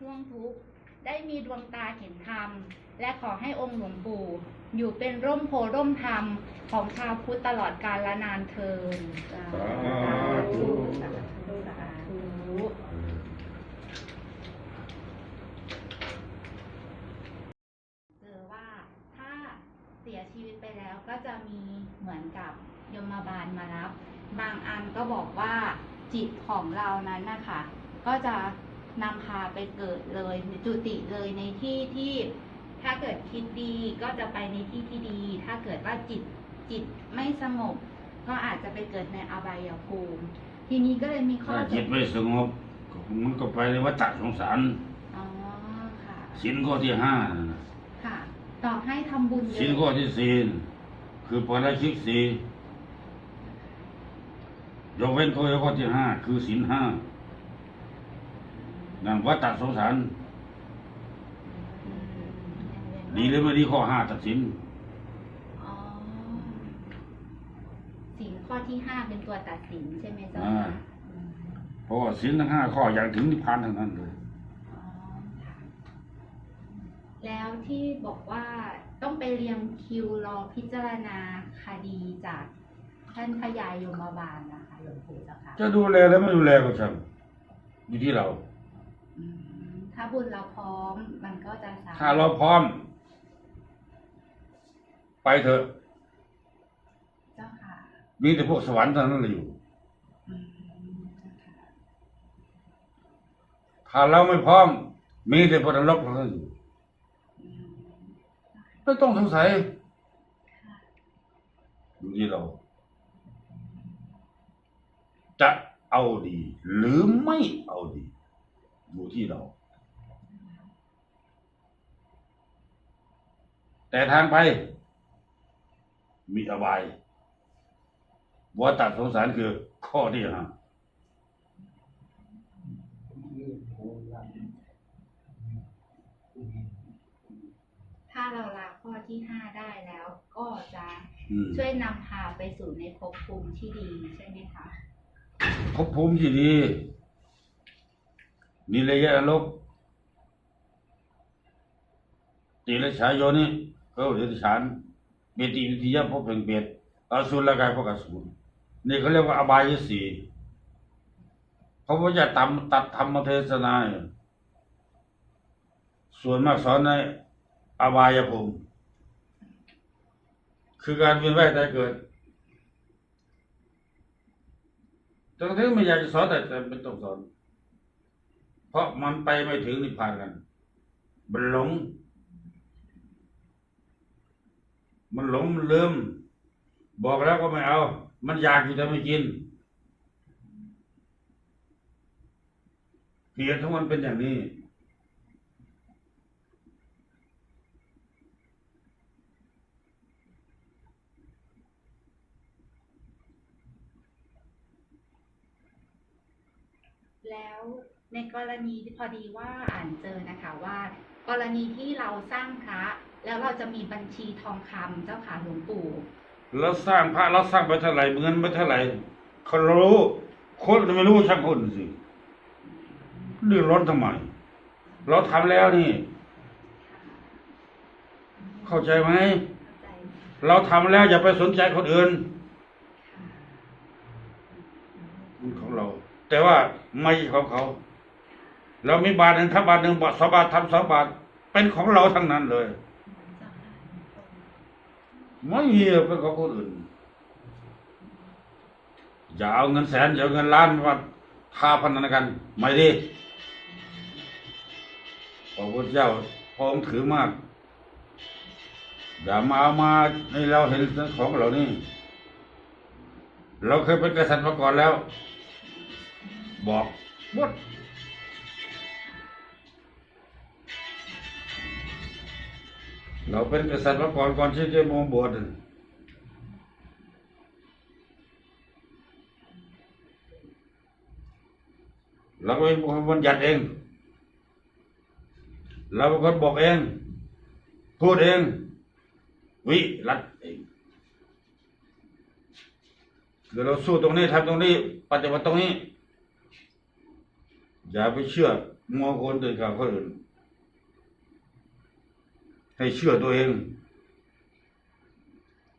ห่วงทุกข์ได้มีดวงตาเห็นธรรม และขอให้องค์หลวงปู่ อยู่เป็นร่มโพร่มธรรมของชาวพุทธตลอดกาลและนานเทินสาธุเจอว่าถ้าเสียชีวิตไปแล้วก็จะมีเหมือนกับยมบาลมารับ บางอันก็บอกว่าจิตของเรานั้นนะคะ ก็จะ นำพาไปเกิดเลยหรือจุติเลยในที่ที่ถ้าเกิดคิดดีก็จะไปในที่ที่ดี ถ้าเกิดว่าจิตจิตไม่สงบ ก็อาจจะไปเกิดในอบายภูมิ ทีนี้ก็เลยมีข้อถ้าจิตไม่สงบก็มันก็ไปในวัฏสงสารอ๋อค่ะสินข้อที่ห้านั่นน่ะค่ะต่อให้ทำบุญเยสินอะข้อที่สี่คือปาราชิกสี่ยกเว้นข้อข้อที่ห้าคือสินห้า นั่นวัฏสงสารอืมดีหรือไม่ดีข้อห้าตัดสิน อ๋อสินข้อที่ห้าเป็นตัวตัดสินใช่ไหมเจ้าอ่า ค่ะอืมเพราะว่าสินทั้งห้าข้ออย่างถึงนิพพานทั้งนั้นเลย อ๋อค่ะแล้วที่บอกว่าต้องไปเรียงคิวรอพิจารณาคดีจากท่านพญายมบาลนะคะหลวงปู่เจ้าค่ะจะดูแลแล้วไม่ดูแลก็ช่างอยู่ที่เราอืม ถ้าบุญเราพร้อม มันก็จะสามารถถ้าเราพร้อม ไปเถอะ เจ้าค่ะ มีแต่พวกสวรรค์เท่านั้นเลยอยู่อืมเจ้าค่ะถ้าเราไม่พร้อม มีแต่พวกนรกเท่านั้นอยู่อืมไม่ต้องสงสัยค่ะอยู่ที่เรา จะเอาดี หรือไม่เอาดี อยู่ที่เรา แต่ทางไป มีอบายวัฏสงสารคือข้อที่ห้าถ้าเราละข้อที่ห้าได้แล้ว ก็จะอืมช่วยนำพาไปสู่ในภพภูมิที่ดีใช่ไหมคะภพภูมิที่ดี นิระยะนรกติรชายโยนี่ก็เดรัจฉานเบติวิทยาภพแห่งเปรตอสุรกายพวกอสูรนี่เขาเรียกว่าอบายสีเขาก็จะตำตัดธรรมเทศนาส่วนมากสอนในอบายภูมิคือการเวียนว่ายตายเกิดทั้งที่ไม่อยากจะสอนแต่แต่ไม่ต้องสอน เพราะมันไปไม่ถึงนิพพานกัน มันหลง มันหลงมันลืม บอกแล้วก็ไม่เอา มันอยากอยู่แต่ไม่กิน เหตุของมันเป็นอย่างนี้แล้ว ในกรณีที่พอดีว่าอ่านเจอนะคะว่า กรณีที่เราสร้างพระแล้วเราจะมีบัญชีทองคำเจ้าค่ะหลวงปู่เราสร้างพระเราสร้างไปเท่าไหร่เงินไปเท่าไหร่เขารู้คนไม่รู้ช่างคนสิเดือดร้อนทำไม เราทำแล้วนี่ เข้าใจไหมเข้าใจเราทำแล้วอย่าไปสนใจคนอื่นค่ะมันของเรา แต่ว่าไม่ใช่ของเขา เรามีบาทหนึ่งถ้าบาทหนึ่งบาทสองบาททำสองบาท เป็นของเราทั้งนั้นเลยเจ้าค่ะไม่มีเป็นของคนอื่น อย่าเอาเงินแสนอย่าเอาเงินล้านมาทาพันนันกัน ไม่ดีพระพุทธเจ้าพระองถือมาก อย่ามาเอามาให้เราเห็นของเหล่านี้ เราเคยเป็นกษัตริย์มาก่อนแล้ว บอกหมด เราเป็นกษัตริย์มาก่อนก่อนที่จะมาบวชเราเป็นคนบัญญัติเอง เราเป็นคนบอกเอง พูดเอง วิรัตเองคือเราสู้ตรงนี้ทำตรงนี้ ปฏิบัติตรงนี้ อย่าไปเชื่อมัวคนตื่นข่าวคนอื่น ให้เชื่อตัวเอง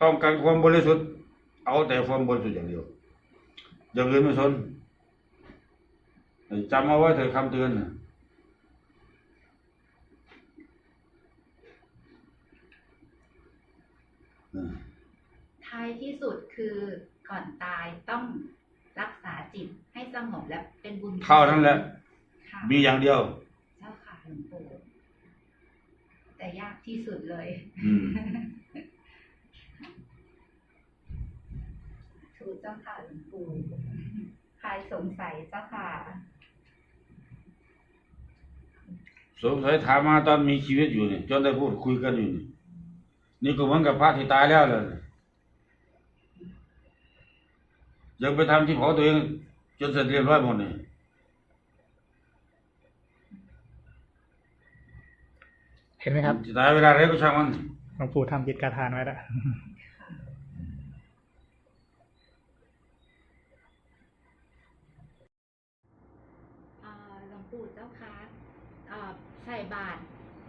ต้องการความบริสุทธิ์ เอาแต่ความบริสุทธิ์อย่างเดียว อย่างอื่นไม่สนให้จำเอาไว้เถอะคำเตือนน่ะอืมท้ายที่สุดคือก่อนตายต้องรักษาจิตให้สงบและเป็นบุญเท่านั้นแหละค่ะมีอย่างเดียว เจ้าค่ะหลวงปู่ แต่ยากที่สุดเลยอืมถูกเจ้าค่ะหลวงปู่ใครสงสัยเจ้าค่ะ สงสัยถามมาตอนมีชีวิตอยู่นี่จนได้พูดคุยกันอยู่นี่นี่ก็เหมือนกับพระที่ตายแล้วเลยยังไปทำที่เผาตัวเองจนเสร็จเรียบร้อยหมดนี่ เห็นไหมครับจะตายเวลาไหนก็ช่างมันหลวงปู่ทำจิตกาทานไว้แล้วเอ่อหลวงปู่เจ้าคะเอ่อใส่บาตร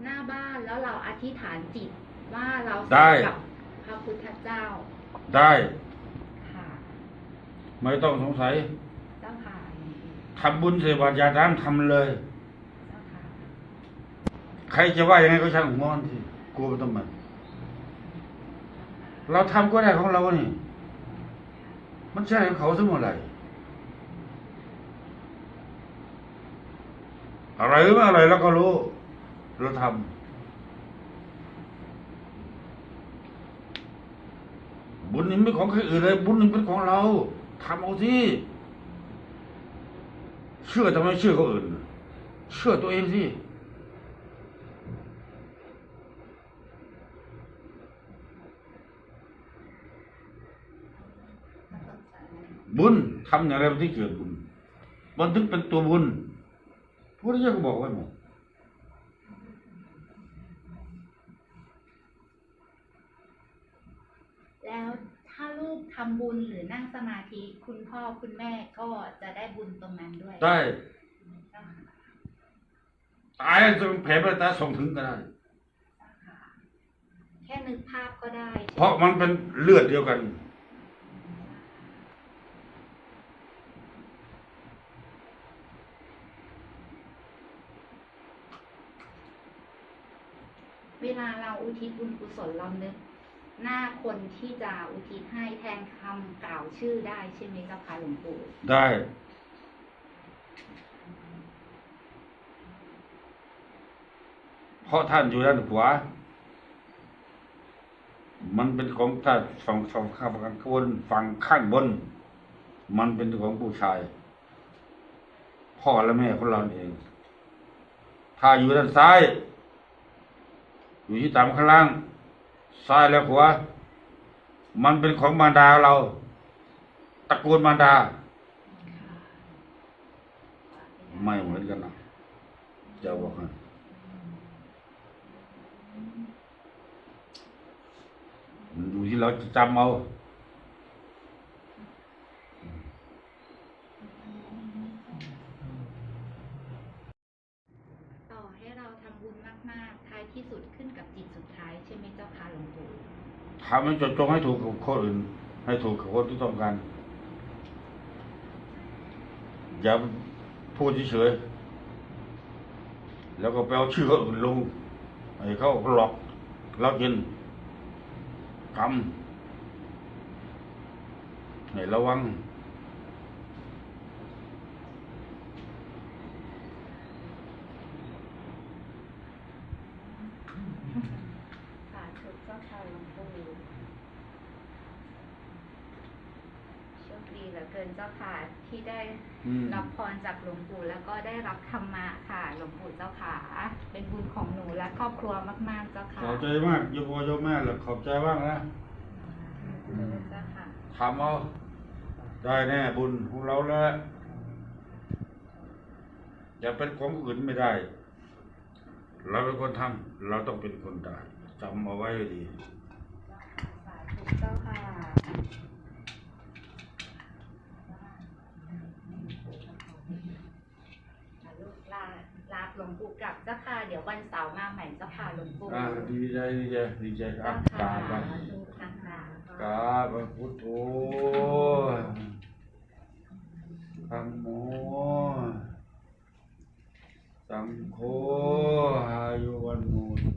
หน้าบ้านแล้วเราอธิษฐานจิตว่าเราสัตย์กับพระพุทธเจ้าได้ ค่ะไม่ต้องสงสัยเจ้าค่ะหลวงปู่ทำบุญใส่บาตรยาทานทำเลยเจ้าค่ะ ใครจะว่ายังไงก็ช่างหัวมันสิกลัวไม่ต้องมันเราทำก็ได้ของเรานี่ มันใช่ของเขาสมมติไรอะไรหรือไม่อะไรเราก็รู้ เราทำบุญนี่ไม่ของใครอื่นเลย บุญนี่เป็นของเราทำเอาสิเชื่อทำไมเชื่อเขาอื่น เชื่อตัวเองสิ บุญทำอย่างไรมันถึงเกิดบุญมันถึงเป็นตัวบุญพระพุทธเจ้าก็บอกไว้หมดแล้วถ้าลูกทำบุญหรือนั่งสมาธิคุณพ่อคุณแม่ก็จะได้บุญตรงนั้นด้วยได้เจ้าค่ะตายจนแผ่ไปตาส่งถึงก็ได้เจ้าค่ะแค่นึกภาพก็ได้ เพราะมันเป็นเลือดเดียวกัน เว ลาเราอุทิศบุญกุศลเรานึกหน้าคนที่จะอุทิศให้แทนคำกล่าวชื่อได้ใช่ไหมเจ้าค่ะหลวงปู่ได้ เพราะท่านอยู่ด้านขวามันเป็นของท่านฝั่งฝั่งข้างบนฝั่งข้างบน มันเป็นของผู้ชาย พ่อและแม่ของเราเอง ถ้าอยู่ด้านซ้าย อยู่ที่ต่ำข้างล่างซ้ายและขวามันเป็นของมารดาเรา ตระกูลมารดา ไม่เหมือนกันนะจะบอกให้มันอยู่ที่เราจะจำเอา ท้ายที่สุดขึ้นกับจิตสุดท้ายใช่ไหมเจ้าคะหลวงปู่ทำให้จดจงให้ถูกกับคนอื่น ให้ถูกกับคนที่ต้องการอย่าพูดเฉยๆแล้วก็ไปเอาชื่อคนอื่นลงไอ้เขาหลอกเรากินกรรมให้ระวัง สาธุเจ้าค่ะหลวงปู่โชคดีเหลือเกินเจ้าค่ะที่ ได้อืมรับพรจากหลวงปู่แล้วก็ได้รับธรรมะค่ะ หลวงปู่เจ้าค่ะเป็นบุญของหนูและครอบครัวมาก ๆ เจ้าค่ะขอบใจมากโยมพ่อโยมแม่แหละขอบใจมากนะเจ้าค่ะทำเอาได้แน่บุญของเราแล้วอย่าเป็นของอื่นไม่ได้ เราเป็นคนทำเราต้องเป็นคนได้จำเอาไว้ให้ดีสาธุเจ้าค่ะ ลูกลาลวงปู่กลับเจ้าค่ะเดี๋ยววันเสาร์มาใหม่เจ้าค่ะหลวงปู่อ่าดีใจดีใจดีใจอะเจ้ากราค่ะบไปดูค่ะค่ะกราบพระพุทโธธัมโมสังโฆอายุวันโนสุ